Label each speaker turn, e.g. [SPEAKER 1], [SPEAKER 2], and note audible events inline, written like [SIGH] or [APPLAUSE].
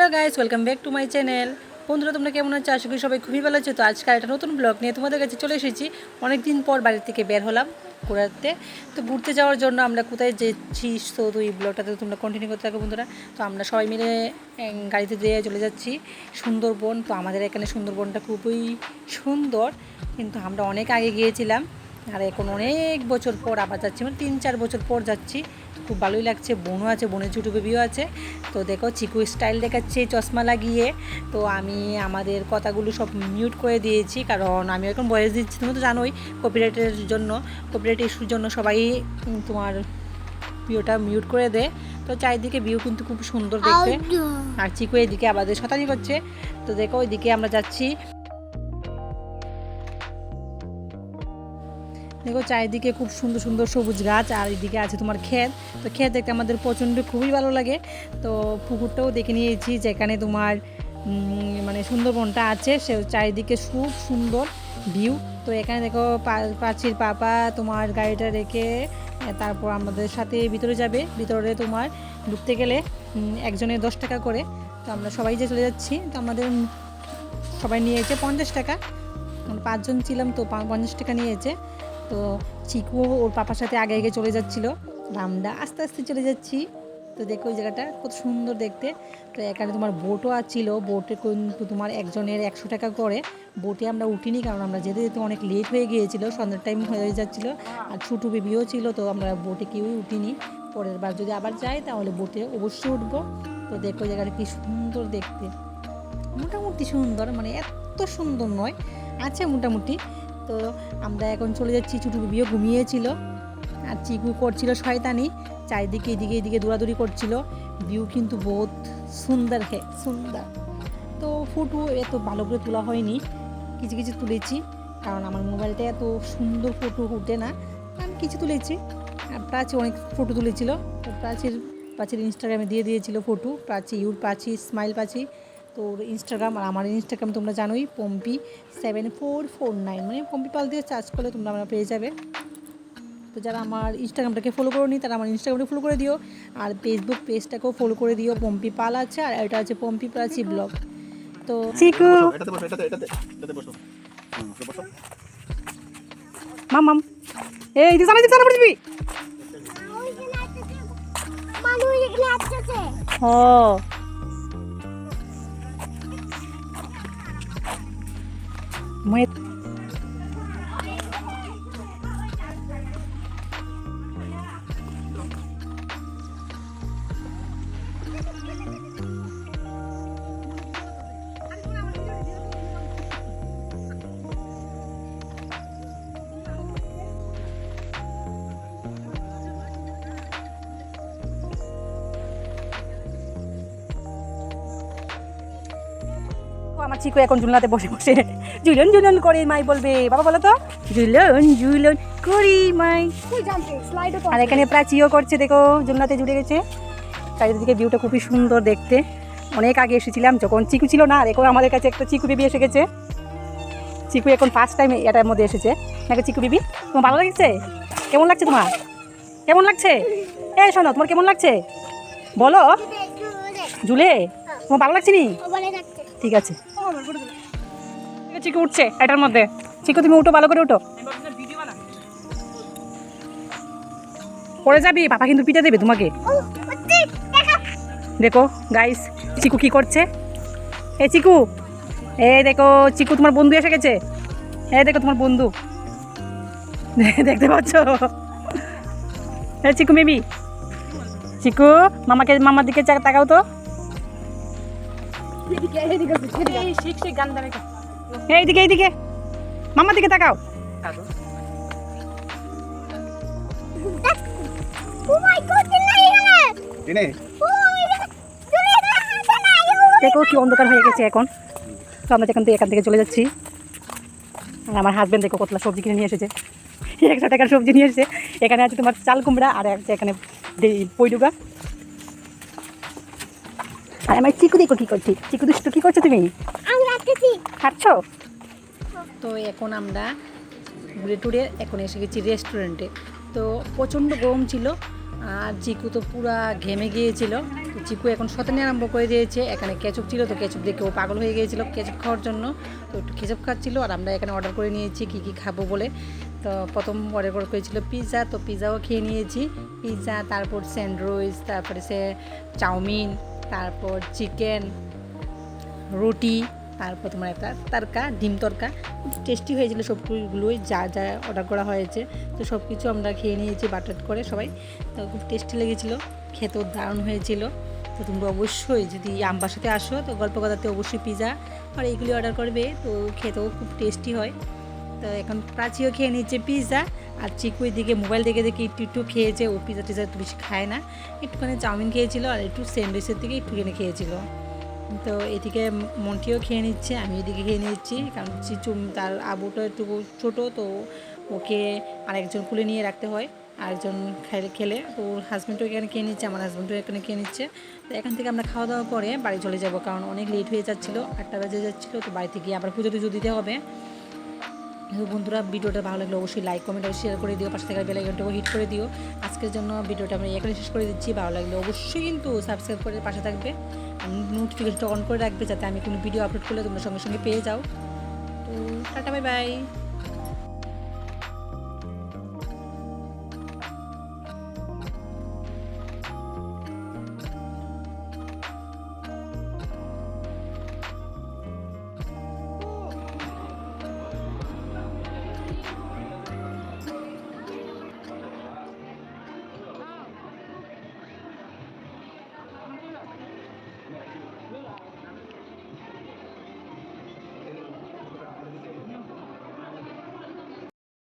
[SPEAKER 1] Hello guys welcome back to my channel বন্ধুরা, তোমরা কেমন আছো? আশা করি সবাই খুবই ভালো আছো। তো আজকে একটা নতুন ব্লগ নিয়ে তোমাদের কাছে চলে এসেছি। অনেক দিন পর বাড়ি থেকে বের হলাম ঘোরাতে। তো ঘুরতে যাওয়ার জন্য আমরা কোথায় যেছি তো তো এই ব্লগটাতে তোমরা কন্টিনিউ করতে থাকো বন্ধুরা। তো আমরা সবাই মিলে গাড়িতে দিয়ে চলে যাচ্ছি সুন্দরবন। তো আমাদের এখানে সুন্দরবনটা খুবই সুন্দর। কিন্তু আমরা অনেক আগে গিয়েছিলাম। আর এখন অনেক বছর পর আবার যাচ্ছি মানে তিন চার বছর পর যাচ্ছি। খুব ভালোই লাগছে বোনও আছে বোনের ছোটো বেবিও আছে। তো দেখো চিকু স্টাইল দেখাচ্ছে চশমা লাগিয়ে। তো আমি আমাদের কথাগুলো সব মিউট করে দিয়েছি কারণ আমি এখন বয়স দিচ্ছি তুমি তো জানোই কপিরাইটের জন্য। কপিরাইট ইস্যুর জন্য সবাই তোমার ভিউটা মিউট করে দেয় তো চারিদিকে ভিউ কিন্তু খুব সুন্দর দেখতে। আর চিকু এদিকে আমাদের শতানি করছে। তো দেখো ওইদিকে আমরা যাচ্ছি। দেখো চারিদিকে খুব সুন্দর সুন্দর সবুজ গাছ আর এদিকে আছে তোমার ক্ষেত। তো ক্ষেত দেখতে আমাদের প্রচণ্ড খুবই ভালো লাগে। তো পুকুরটাও দেখে নিয়েছি যেখানে তোমার মানে সুন্দরবনটা আছে। সে চারিদিকে খুব সুন্দর ভিউ তো এখানে দেখো পাঁচির পাপা তোমার গাড়িটা রেখে তারপর আমাদের সাথে ভিতরে যাবে। ভিতরে তোমার ঢুকতে গেলে উম, একজনের দশ টাকা করে। তো আমরা সবাই যে চলে যাচ্ছি তো আমাদের সবাই নিয়েছে পঞ্চাশ টাকা। পাঁচজন ছিলাম তো পঞ্চাশ টাকা নিয়েছে। তো চিকু ওর পাপার সাথে আগে আগে চলে যাচ্ছিল। আমরা আস্তে আস্তে চলে যাচ্ছি। তো দেখো ওই জায়গাটা কত সুন্দর দেখতে। তো এখানে তোমার বোটও ছিল বোটে কিন্তু তোমার একজনের একশো টাকা করে। বোটে আমরা উঠিনি কারণ আমরা যেতে যেতে অনেক লেট হয়ে গিয়েছিল, সন্ধ্যার টাইম হয়ে যাচ্ছিল। আর ছোটো বেবিও ছিল, তো আমরা বোটে কেউই উঠিনি। পরের বার যদি আবার যাই, তাহলে বোটে অবশ্যই উঠবো। তো দেখো জায়গাটা কি সুন্দর দেখতে। মোটামুটি সুন্দর মানে এত সুন্দর নয়। আছে মোটামুটি। তো আমরা এখন চলে যাচ্ছি ছোটো বিবিও ঘুমিয়েছিল আর চিকু করছিল শয়তানি। চারিদিকে এদিকে এদিকে দৌড়াদৌড়ি করছিল। ভিউ কিন্তু বহুত সুন্দর হে, সুন্দর। তো ফটো এত ভালো করে তোলা হয়নি, কিছু কিছু তুলেছি। কারণ আমার মোবাইলটা এত সুন্দর ফটো উঠে না, আমি কিছু তুলেছি। প্রাচী অনেক ফটো তুলেছিল। তো প্রাচীর প্রাচীর ইনস্টাগ্রামে দিয়ে দিয়েছিল photo Prachi your Prachi smile Prachi or Instagram আর আমার ইনস্টাগ্রাম তোমরা জানোই Pompi seven four four nine মানে পম্পি পাল দিয়ে চার্জ করলে তোমরা আমরা পেয়ে যাবে। তো যারা আমার ইনস্টাগ্রামটাকে ফলো করো নি তারা আমার ইনস্টাগ্রামটা ফলো করে দিও। আর ফেসবুক পেজটাকেও ফলো করে দিও। পম্পি পাল আছে আর এটা আছে পম্পি প্রাচী ব্লগ তো চিকু মাম মাম। এই পড়বি
[SPEAKER 2] মানুষ এখানে
[SPEAKER 1] ও মানে আমার চিকু এখন জুলনাতে বসে বসে জুলন জুলন করে মাই বলবে বাবা বলো তো? জুলন জুলন করি মাই।
[SPEAKER 2] তুই জানতে? স্লাইডও তো
[SPEAKER 1] আর এখানে প্রায় চিও করছে দেখো জুলনাতে জুড়ে গেছে। চারিদিকে ভিউটা খুবই সুন্দর দেখতে। অনেক আগে এসেছিলাম যখন চিকু ছিল না আর এখন আমাদের কাছে একটা চিকু বেবি এসে গেছে। চিকু এখন ফার্স্ট টাইম এটার মধ্যে এসেছে। নাকি চিকু বেবি তোমার ভালো লাগছে? কেমন লাগছে তোমার? কেমন লাগছে? এ শোনো তোমার কেমন লাগছে? বলো। ঝুলে তোমার ভালো লাগছে নি? ঠিক আছে। চিকু উঠছে এটার মধ্যে। চিকু তুমি উঠো ভালো করে উঠো। পড়ে যাবি পাপা কিন্তু পিঠে দেবে তোমাকে।
[SPEAKER 2] দেখা
[SPEAKER 1] দেখো গাইস চিকু কি করছে? এ চিকু এ দেখো চিকু তোমার বন্ধু এসে গেছে। এ দেখো তোমার বন্ধু। [LAUGHS] দেখতে পাচ্ছ? এ চিকু মেবি। চিকু মামাকে মামার দিকে তাকাও তো। এইদিকে এইদিকে। মামার দিকে তাকাও।
[SPEAKER 2] ও মাই গড দিলাই এখানে
[SPEAKER 3] টিনে
[SPEAKER 2] ও চলে আসছে না
[SPEAKER 1] দেখো কি অন্ধকার হয়ে গেছে এখন। তো আমরা এখান থেকে এখান থেকে চলে যাচ্ছি। আর আমার হাজব্যান্ড দেখো কতলা সবজি কিনে নিয়ে এসেছে। একশো টাকার সবজি নিয়ে এসেছে। এখানে আছে তোমার চাল কুমড়া আর আছে এখানে পইডুগা। আর আমার চিকু দেখো কী করছি? চিকু দুষ্টু কী করছ তুমি? তো এখন আমরা ঘুরে টুরে এখন এসে গেছি রেস্টুরেন্টে তো প্রচণ্ড গরম ছিল, আর চিকু তো পুরা ঘেমে গিয়েছিল। তো চিকু এখন শতানি আরম্ভ করে দিয়েছে, এখানে কেচপ ছিল, তো কেচপ দেখে ও পাগল হয়ে গিয়েছিল কেচপ খাওয়ার জন্য। তো একটু কেচপ খাচ্ছিল, আর আমরা এখানে অর্ডার করে নিয়েছি কী কী খাব বলে। তো প্রথম অর্ডার করে করেছিল পিৎজা তো পিৎজাও খেয়ে নিয়েছি। পিৎজা তারপর স্যান্ডউইচ তারপরে সে চাউমিন, তারপর চিকেন রুটি তারপর তোমার একটা তরকা, ডিম তরকা খুব টেস্টি হয়েছিল সবগুলোই, যা যা অর্ডার করা হয়েছে। তো সব কিছু আমরা খেয়ে নিয়েছি, বাটার করে সবাই। তো খুব টেস্টি লেগেছিলো, খেতেও দারুণ হয়েছিল। তো তোমরা অবশ্যই যদি আম্বার সাথে আসো, তো গল্প কথাতে অবশ্যই পিৎজা আর এইগুলি অর্ডার করবে। তো খেতেও খুব টেস্টি হয়। তো এখন প্রাচীও খেয়ে নিচ্ছে পিৎজা আর চিকু দিকে মোবাইল দেখে দেখে একটু একটু খেয়েছে। ও পিজা টিজা বেশি খায় না। একটুখানি চাউমিন খেয়েছিল আর একটু স্যান্ডউইচের দিকে একটুখানি খেয়েছিল। তো এদিকে মন্টিও খেয়ে নিচ্ছে আমি এদিকে খেয়ে নিচ্ছি কারণ চিচু তার আবুটা একটু ছোটো, তো ওকে আরেকজন খুলে নিয়ে রাখতে হয়, আরেকজন খেলে খেলে। তো ওর হাজব্যান্ডও এখানে খেয়ে নিচ্ছে, আমার হাজব্যান্ডও এখানে খেয়ে নিচ্ছে। তো এখান থেকে আমরা খাওয়া দাওয়া করে বাড়ি চলে যাব, কারণ অনেক লেট হয়ে যাচ্ছিল, আটটা বাজে যাচ্ছিল, তো বাড়িতে গিয়ে আবার পুজো টুজো দিতে হবে। তো বন্ধুরা, ভিডিওটা ভালো লাগলে অবশ্যই লাইক কমেন্ট আর শেয়ার করে দিও, পাশে থাকা বেলাইকনটাকে হিট করে দিও। আজকের জন্য ভিডিওটা আমি এখানে শেষ করে দিচ্ছি। ভালো লাগলে অবশ্যই কিন্তু সাবস্ক্রাইব করে পাশে থাকবে। নোটিফিকেশনটা অন করে রাখবে যাতে আমি কোনো ভিডিও আপলোড করলে তোমরা সঙ্গে সঙ্গে পেয়ে যাও। তো টাটা বাই বাই